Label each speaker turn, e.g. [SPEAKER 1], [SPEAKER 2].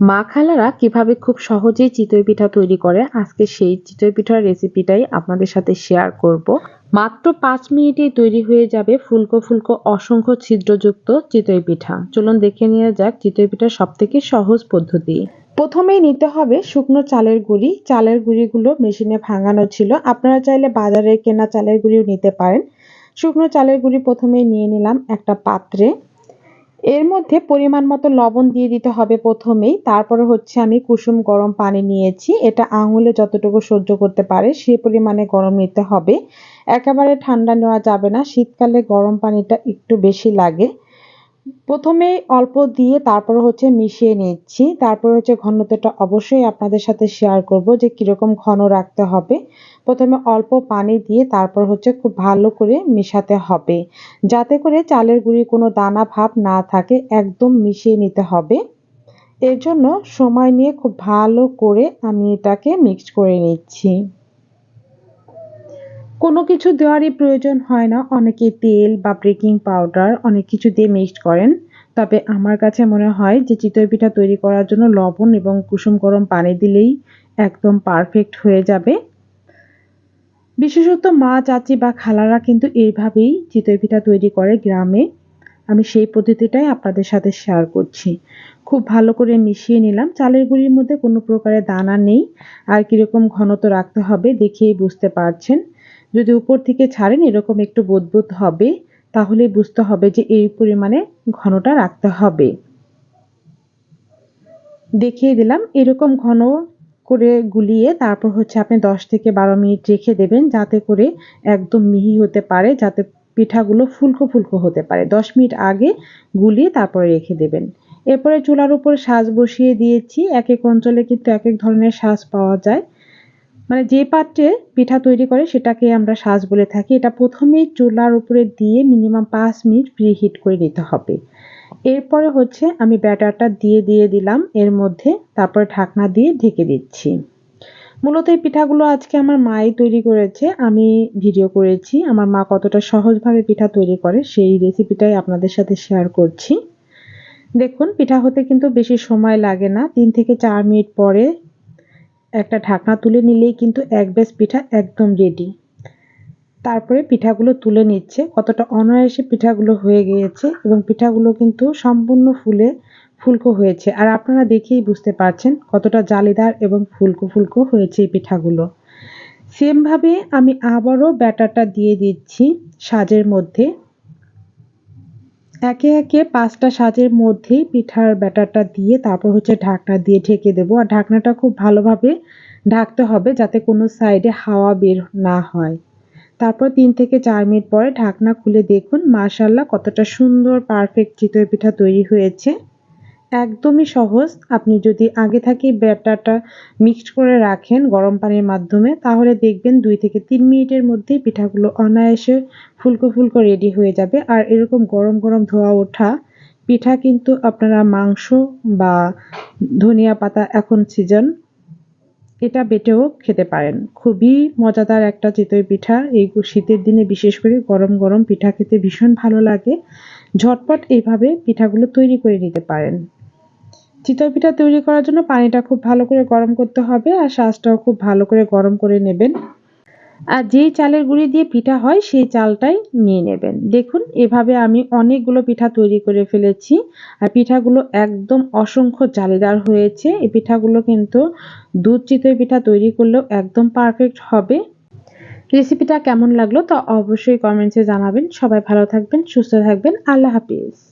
[SPEAKER 1] মা খালারা কীভাবে খুব সহজেই চিতই পিঠা তৈরি করে, আজকে সেই চিতই পিঠার রেসিপিটাই আপনাদের সাথে শেয়ার করব। মাত্র পাঁচ মিনিটেই তৈরি হয়ে যাবে ফুলকো ফুলকো অসংখ্য ছিদ্রযুক্ত চিতই পিঠা। চলুন দেখে নেওয়া যাক চিতই পিঠার সব থেকে সহজ পদ্ধতি। প্রথমেই নিতে হবে শুকনো চালের গুঁড়ি। চালের গুঁড়িগুলো মেশিনে ভাঙানো ছিল। আপনারা চাইলে বাজারে কেনা চালের গুঁড়িও নিতে পারেন। শুকনো চালের গুঁড়ি প্রথমেই নিয়ে নিলাম একটা পাত্রে। এর মধ্যে পরিমাণ মতো লবণ দিয়ে দিতে হবে প্রথমেই। তারপরে হচ্ছে আমি কুসুম গরম পানি নিয়েছি। এটা আঙুলে যতটুকু সহ্য করতে পারে সে পরিমাণে গরম নিতে হবে। একেবারে ঠান্ডা নেওয়া যাবে না। শীতকালে গরম পানিটা একটু বেশি লাগে। প্রথমে অল্প দিয়ে তারপর হচ্ছে মিশিয়ে নিচ্ছি। তারপর হচ্ছে ঘনত্বটা অবশ্যই আপনাদের সাথে শেয়ার করব যে কীরকম ঘন রাখতে হবে। প্রথমে অল্প পানি দিয়ে তারপর হচ্ছে খুব ভালো করে মেশাতে হবে। যাতে করে চালের গুঁড়ি কোনো দানা ভাব না থাকে, একদম মিশিয়ে নিতে হবে। এর জন্য সময় নিয়ে খুব ভালো করে আমি এটাকে মিক্স করে নিচ্ছি। কোনো কিছু দেওয়ারই প্রয়োজন হয় না। অনেকে তেল বা বেকিং পাউডার অনেক কিছু দিয়ে মিক্সড করেন। তবে আমার কাছে মনে হয় যে চিতই পিঠা তৈরি করার জন্য লবণ এবং কুসুম গরম পানি দিলেই একদম পারফেক্ট হয়ে যাবে। বিশেষত মা, চাচি বা খালারা কিন্তু এইভাবেই চিতই পিঠা তৈরি করে গ্রামে। আমি সেই পদ্ধতিটাই আপনাদের সাথে শেয়ার করছি। খুব ভালো করে মিশিয়ে নিলাম। চালের গুঁড়ির মধ্যে কোনো প্রকারের দানা নেই। আর কীরকম ঘনত্ব রাখতে হবে দেখেই বুঝতে পারছেন। যদি উপর থেকে ছাড়েন, এরকম একটু বুদবুদ হবে, তাহলে বুঝতে হবে যে এই পরিমাণে ঘনটা রাখতে হবে। দেখিয়ে দিলাম, এরকম ঘন করে গুলিয়ে তারপর হচ্ছে আপনি দশ থেকে বারো মিনিট রেখে দেবেন, যাতে করে একদম মিহি হতে পারে, যাতে পিঠাগুলো ফুলকো ফুলকো হতে পারে। দশ মিনিট আগে গুলিয়ে তারপরে রেখে দেবেন। এরপরে চুলার উপর সাজ বসিয়ে দিয়েছি। এক এক অঞ্চলে কিন্তু এক এক ধরনের সাজ পাওয়া যায়। মানে যে পাত্রে পিঠা তৈরি করে সেটাকে আমরা সাজ বলে থাকি, এটা প্রথমেই চুলার উপরে দিয়ে মিনিমাম পাঁচ মিনিট প্রি হিট করে নিতে হবে। এরপরে হচ্ছে আমি ব্যাটারটা দিয়ে দিয়ে দিলাম, এর মধ্যে তারপরে ঢাকনা দিয়ে ঢেকে দিচ্ছি। মূলত এই পিঠাগুলো আজকে আমার মাই তৈরি করেছে, আমি ভিডিও করেছি, আমার মা কতটা সহজভাবে পিঠা তৈরি করে সেই রেসিপিটাই আপনাদের সাথে শেয়ার করছি। দেখুন, পিঠা হতে কিন্তু বেশি সময় লাগে না, তিন থেকে চার মিনিট পরে একটা ঢাকনা তুলে নিলেই কিন্তু এক ব্যাস পিঠা একদম রেডি তারপরে পিঠাগুলো তুলে নিচ্ছে। কতটা অনায়াসে পিঠাগুলো হয়ে গিয়েছে এবং পিঠাগুলো কিন্তু সম্পূর্ণ ফুলে ফুলকো হয়েছে। আর আপনারা দেখেই বুঝতে পারছেন কতটা জালিদার এবং ফুলকো ফুলকো হয়েছে এই পিঠাগুলো। সেমভাবে আমি আবারও ব্যাটারটা দিয়ে দিচ্ছি সাজের মধ্যে। একে একে পাঁচটা সাজের মধ্যেই পিঠার ব্যাটারটা দিয়ে তারপর হচ্ছে ঢাকনা দিয়ে ঢেকে দেবো। আর ঢাকনাটা খুব ভালোভাবে ঢাকতে হবে যাতে কোনো সাইডে হাওয়া বের না হয়। তারপর তিন থেকে চার মিনিট পরে ঢাকনা খুলে দেখুন মাশাল্লাহ কতটা সুন্দর পারফেক্ট চিতই পিঠা তৈরি হয়েছে। একদমই সহজ। আপনি যদি আগে থেকে ব্যাটারটা মিক্সড করে রাখেন গরম পানির মাধ্যমে, তাহলে দেখবেন দুই থেকে তিন মিনিটের মধ্যেই পিঠাগুলো অনায়াসে ফুলকো ফুলকো রেডি হয়ে যাবে। আর এরকম গরম গরম ধোয়া ওঠা পিঠা কিন্তু আপনারা মাংস বা ধনিয়া পাতা এখন সিজন এটা বেটেও খেতে পারেন। খুবই মজাদার একটা চিতই পিঠা। এই শীতের দিনে বিশেষ করে গরম গরম পিঠা খেতে ভীষণ ভালো লাগে। ঝটপট এইভাবে পিঠাগুলো তৈরি করে নিতে পারেন। চিতই পিঠা তৈরি করার জন্য পানিটা খুব ভালো করে গরম করতে হবে আর শাঁসটাও খুব ভালো করে গরম করে নেবেন। আর যেই চালের গুঁড়ি দিয়ে পিঠা হয়, সেই চালটাই নিয়ে নেবেন। দেখুন, এভাবে আমি অনেকগুলো পিঠা তৈরি করে ফেলেছি আর পিঠাগুলো একদম অসংখ্য জালিদার হয়েছে। এই পিঠাগুলো কিন্তু দুধ চিতই পিঠা তৈরি করলেও একদম পারফেক্ট হবে। রেসিপিটা কেমন লাগল তা অবশ্যই কমেন্টসে জানাবেন। সবাই ভালো থাকবেন, সুস্থ থাকবেন। আল্লাহ হাফিজ।